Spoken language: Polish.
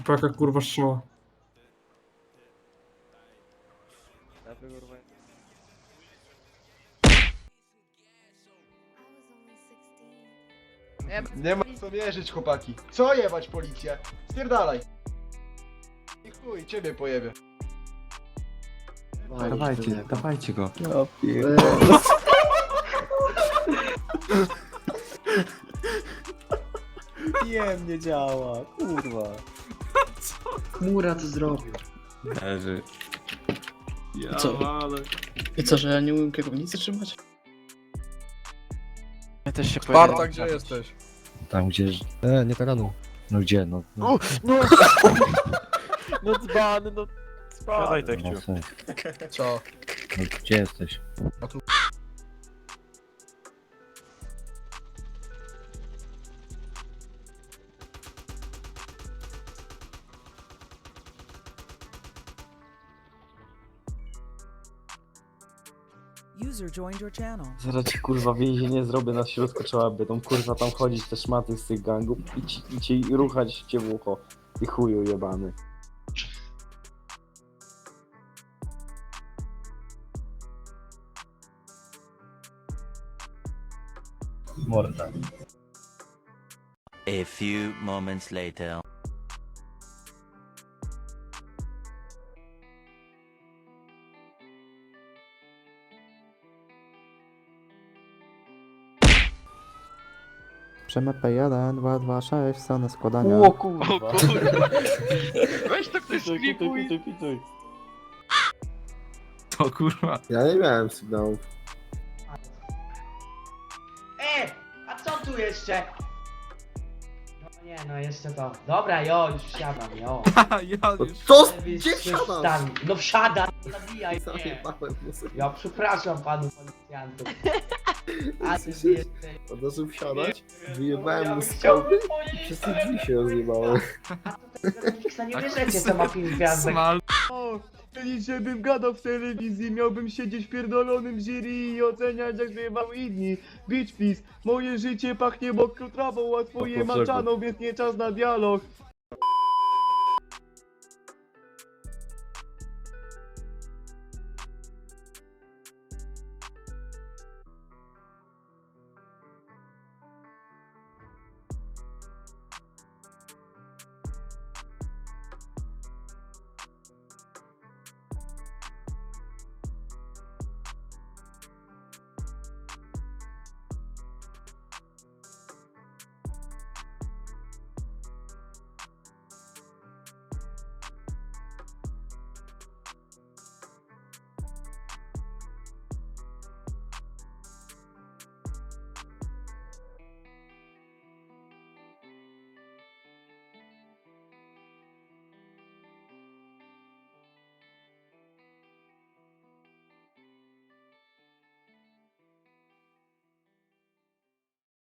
Paka kurwa strzała. Nie ma co wierzyć, chłopaki. Co jebać policję? Spierdalaj. I chuj, ciebie pojebie. Dawajcie, dawajcie go. Wiem, nie działa, kurwa. Mura to zrobił. Leży. Ja Co? ale... I co, że ja nie umiem kierownicy trzymać? Ja też się Sparta, gdzie jesteś? Tam gdzie... E, nie terenu. No gdzie? No, no, No! No dzbany, no no, co? Co? no gdzie jesteś? User joined your channel. Zaraz ci kurwa więzienie zrobię na środku trzeba będą kurwa tam chodzić te szmaty z tych gangów i ci, i ci i ruchać cię w ucho. I chuju jebany. Morda. A few moments later. Przemy P1, 2, 2, 6, strony składania. O kurwa. Weź to ktoś Pituj, pituj, pituj, pituj. To kurwa. Ja nie miałem sygnałów. E, a co tu jeszcze? No nie, no jeszcze to. Dobra, jo, już wsiadam, jo. ja już... Co? Lepiej Gdzie coś wsiadasz? tam- No wsiadam, zabijaj mnie. Zajebałem muzykę. Ja przepraszam panu policjantów. A ty Słyszysz? Od razu wsiadać? Wyjebałem mu kołby i przez te drzwi się rozjebały. A to tego Mixa nie bierzecie, co ma pięć gwiazdek. Smal. To nic, żebym gadał w telewizji, miałbym siedzieć w pierdolonym jury i oceniać jak zjebał inni. Bitch please, moje życie pachnie mokrą trawą, a twoje dlaczego? maczaną, więc nie czas na dialog.